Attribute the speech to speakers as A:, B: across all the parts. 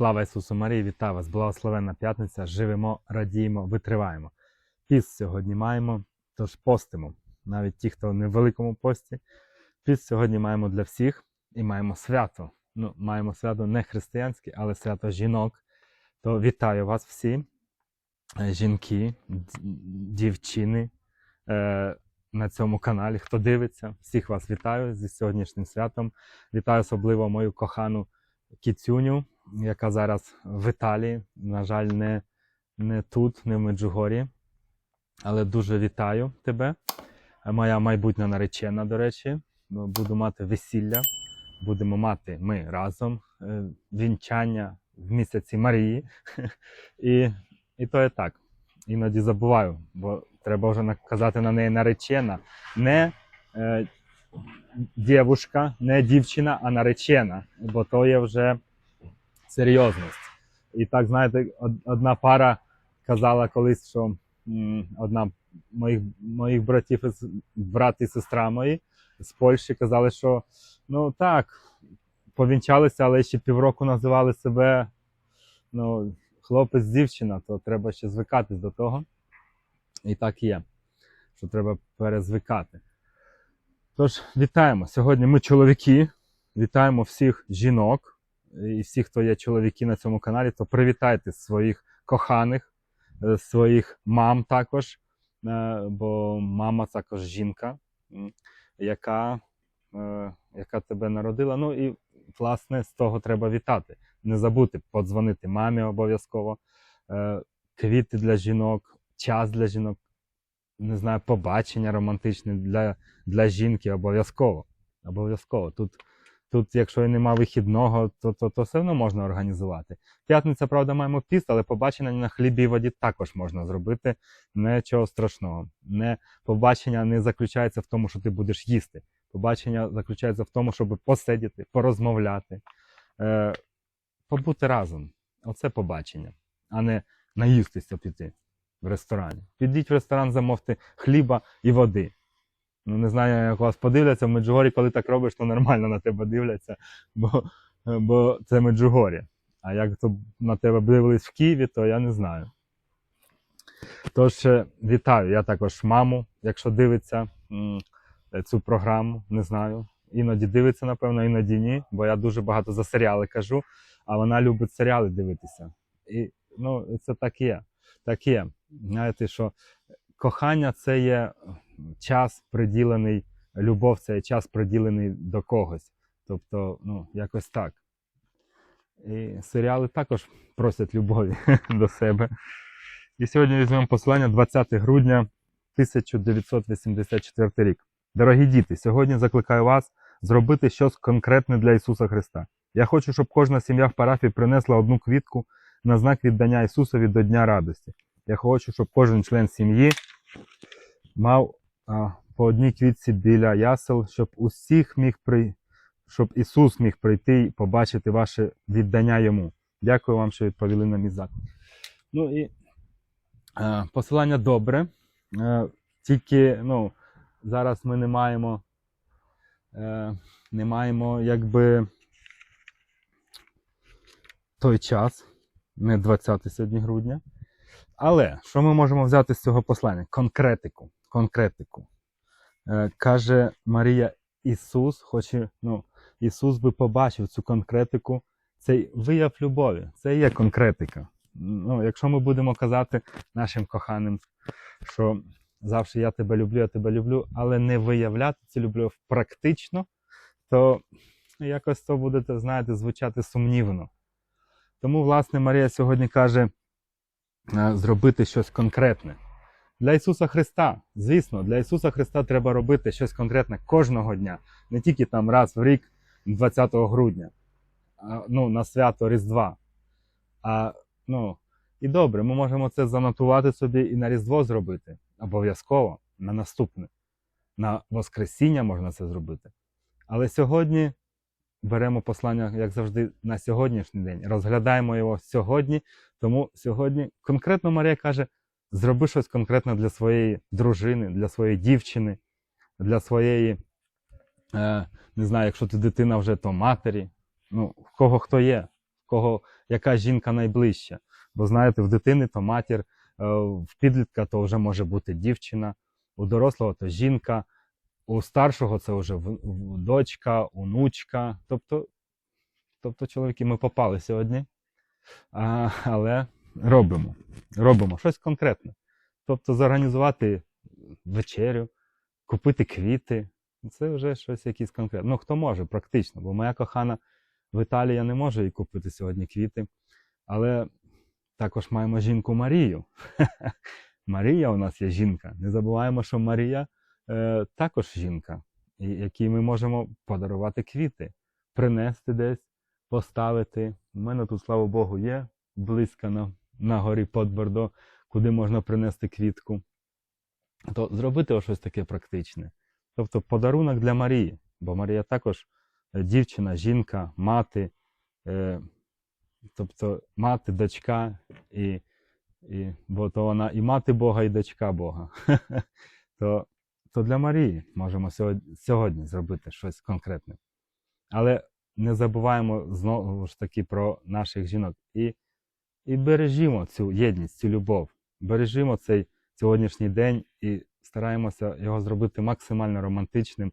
A: Слава Ісусу Марії, вітаю вас! Благословенна п'ятниця. Живемо, радіємо, витриваємо. Піст сьогодні маємо, тож постимо. Навіть ті, хто не в великому пості. Піст сьогодні маємо для всіх і маємо свято. Ну, маємо свято не християнське, але свято жінок. То вітаю вас всі, е, жінки, дівчини е, на цьому каналі. Хто дивиться, всіх вас вітаю зі сьогоднішнім святом. Вітаю особливо мою кохану Кіцюню, яка зараз в Італії. На жаль, не, не тут, не в Меджугорі. Але дуже вітаю тебе. Моя майбутня наречена, до речі. Буду мати весілля. Будемо мати ми разом е, вінчання в місяці Марії. І, і то є так. Іноді забуваю, бо треба вже казати на неї наречена. Не е, дівушка, не дівчина, а наречена, бо то є вже серйозність. І так, знаєте, одна пара казала колись, що одна моїх, моїх братів, брат і сестра мої з Польщі казали, що ну так, повінчалися, але ще півроку називали себе ну, хлопець, дівчина, то треба ще звикатись до того. І так є, що треба перезвикати. Тож, вітаємо. Сьогодні ми чоловіки. Вітаємо всіх жінок і всіх, хто є чоловіки на цьому каналі, то привітайте своїх коханих, е, своїх мам також, е, бо мама також жінка, яка, е, яка тебе народила. Ну і власне з того треба вітати. Не забути подзвонити мамі обов'язково, квіти для жінок, час для жінок, не знаю, побачення романтичне для для жінки обов'язково. Обов'язково. Тут, тут, якщо і нема вихідного, то, то, то все одно можна організувати. П'ятниця, правда, маємо піст, але побачення на хлібі і воді також можна зробити. Нічого страшного. Не, побачення не заключається в тому, що ти будеш їсти. Побачення заключається в тому, щоб посидіти, порозмовляти, е, побути разом. Оце побачення, а не наїстися піти в ресторані. Підіть в ресторан, замовте хліба і води. Ну, не знаю, як вас подивляться. В Меджугорі, коли так робиш, то нормально на тебе дивляться, бо, бо це Меджугорі. А як то на тебе дивились в Києві, то я не знаю. Тож, е, вітаю, я також маму, якщо дивиться цю програму, не знаю. Іноді дивиться, напевно, іноді ні, бо я дуже багато за серіали кажу, а вона любить серіали дивитися. І ну, це так є. Так є. Знаєте, що кохання це є час приділений, любов це час приділений до когось. Тобто, ну, якось так. І серіали також просять любові до себе. І сьогодні візьмемо послання 20 грудня 1984 рік. Дорогі діти, сьогодні закликаю вас зробити щось конкретне для Ісуса Христа. Я хочу, щоб кожна сім'я в парафії принесла одну квітку на знак віддання Ісусові до Дня радості. Я хочу, щоб кожен член сім'ї мав по одній квітці біля ясел, щоб усіх міг при... щоб Ісус міг прийти і побачити ваше віддання йому. Дякую вам, що відповіли на мій заклик. Ну і е, посилання добре. Е, тільки ну, зараз ми не маємо, е, не маємо якби той час, не 20 сьогодні грудня. Але що ми можемо взяти з цього послання? Конкретику. Конкретику. Е, каже Марія, Ісус хоче, ну, Ісус би побачив цю конкретику, цей вияв любові. Це є конкретика. Ну, якщо ми будемо казати нашим коханим, що завжди я тебе люблю, я тебе люблю, але не виявляти цю любов практично, то якось то буде, знаєте, звучати сумнівно. Тому, власне, Марія сьогодні каже е, зробити щось конкретне. Для Ісуса Христа, звісно, для Ісуса Христа треба робити щось конкретне кожного дня, не тільки там раз в рік, 20 грудня, ну, на свято Різдва. А, ну, і добре, ми можемо це занотувати собі і на Різдво зробити. Обов'язково на наступне. На Воскресіння можна це зробити. Але сьогодні беремо послання, як завжди, на сьогоднішній день, розглядаємо його сьогодні. Тому сьогодні конкретно Марія каже: зроби щось конкретне для своєї дружини, для своєї дівчини, для своєї, е, не знаю, якщо ти дитина вже, то матері. Ну, в кого хто є, в кого яка жінка найближча. Бо знаєте, в дитини то матір, е, в підлітка то вже може бути дівчина, у дорослого то жінка, у старшого це вже в- дочка, онучка. Тобто, тобто чоловіки, ми попали сьогодні, а, але робимо. Робимо щось конкретне. Тобто зорганізувати вечерю, купити квіти. Це вже щось якесь конкретне. Ну, хто може, практично, бо моя кохана в Італії я не можу їй купити сьогодні квіти. Але також маємо жінку Марію. Марія у нас є жінка. Не забуваємо, що Марія е, також жінка, якій ми можемо подарувати квіти, принести десь, поставити. У мене тут, слава Богу, є близько на, на горі Подбордо, куди можна принести квітку. То зробити щось таке практичне. Тобто подарунок для Марії, бо Марія також е, дівчина, жінка, мати, е, тобто мати, дочка, і, і, бо то вона і мати Бога, і дочка Бога. то, то для Марії можемо сьогодні, сьогодні зробити щось конкретне. Але не забуваємо знову ж таки про наших жінок і, і бережімо цю єдність, цю любов, бережімо цей сьогоднішній день і стараємося його зробити максимально романтичним.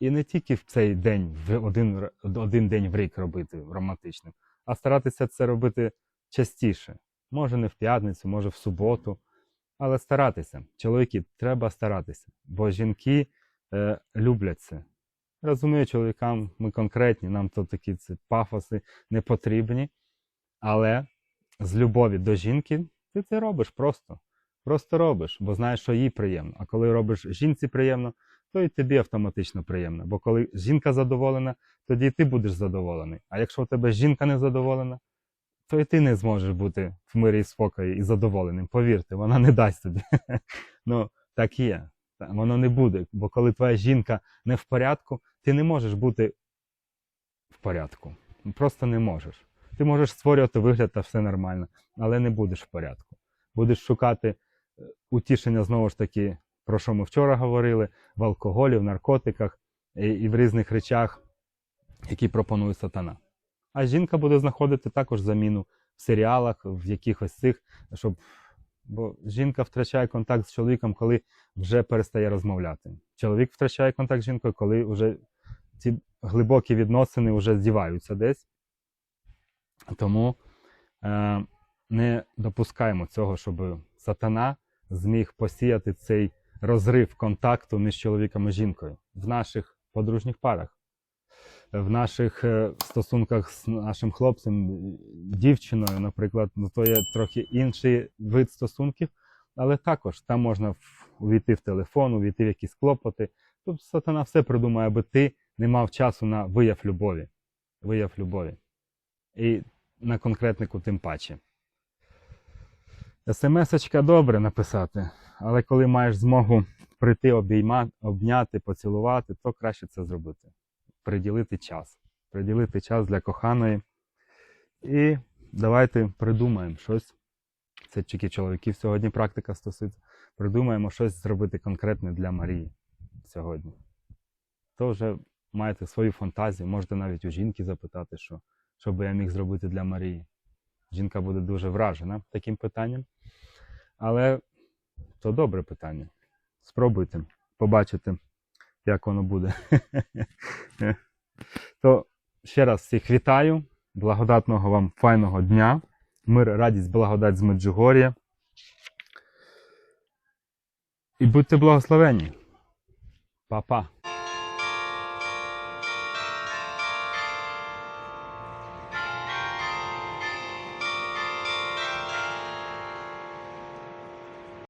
A: І не тільки в цей день, в один, один день в рік робити романтичним, а старатися це робити частіше. Може не в п'ятницю, може в суботу, але старатися. Чоловіки, треба старатися, бо жінки е, люблять це. Розумію, чоловікам ми конкретні, нам то такі ці пафоси не потрібні, але з любові до жінки ти це робиш просто. Просто робиш, бо знаєш, що їй приємно. А коли робиш жінці приємно, то і тобі автоматично приємно. Бо коли жінка задоволена, тоді і ти будеш задоволений. А якщо у тебе жінка не задоволена, то і ти не зможеш бути в мирі і спокої і задоволеним. Повірте, вона не дасть тобі. ну, так є. Воно не буде. Бо коли твоя жінка не в порядку, ти не можеш бути в порядку. Просто не можеш. Ти можеш створювати вигляд та все нормально, але не будеш в порядку. Будеш шукати е, утішення знову ж таки, про що ми вчора говорили, в алкоголі, в наркотиках і, в різних речах, які пропонує сатана. А жінка буде знаходити також заміну в серіалах, в якихось цих, щоб. Бо жінка втрачає контакт з чоловіком, коли вже перестає розмовляти. Чоловік втрачає контакт з жінкою, коли вже ці глибокі відносини вже здіваються десь. Тому е, не допускаємо цього, щоб сатана зміг посіяти цей розрив контакту між чоловіком і жінкою в наших подружніх парах, в наших е, стосунках з нашим хлопцем, дівчиною, наприклад, ну то є трохи інший вид стосунків, але також там можна увійти в телефон, увійти в якісь клопоти. Тобто сатана все придумає, аби ти не мав часу на вияв любові. Вияв любові. І на конкретнику тим паче. СМС-очка добре написати, але коли маєш змогу прийти обійма, обняти, поцілувати, то краще це зробити. Приділити час. Приділити час для коханої. І давайте придумаємо щось. Це тільки чоловіків сьогодні практика стосується. Придумаємо щось зробити конкретне для Марії сьогодні. То вже маєте свою фантазію, можете навіть у жінки запитати, що, що би я міг зробити для Марії. Жінка буде дуже вражена таким питанням. Але то добре питання. Спробуйте, побачите, як воно буде. То ще раз всіх вітаю. Благодатного вам файного дня. Мир, радість, благодать з Меджугор'я. І будьте благословені. Па-па.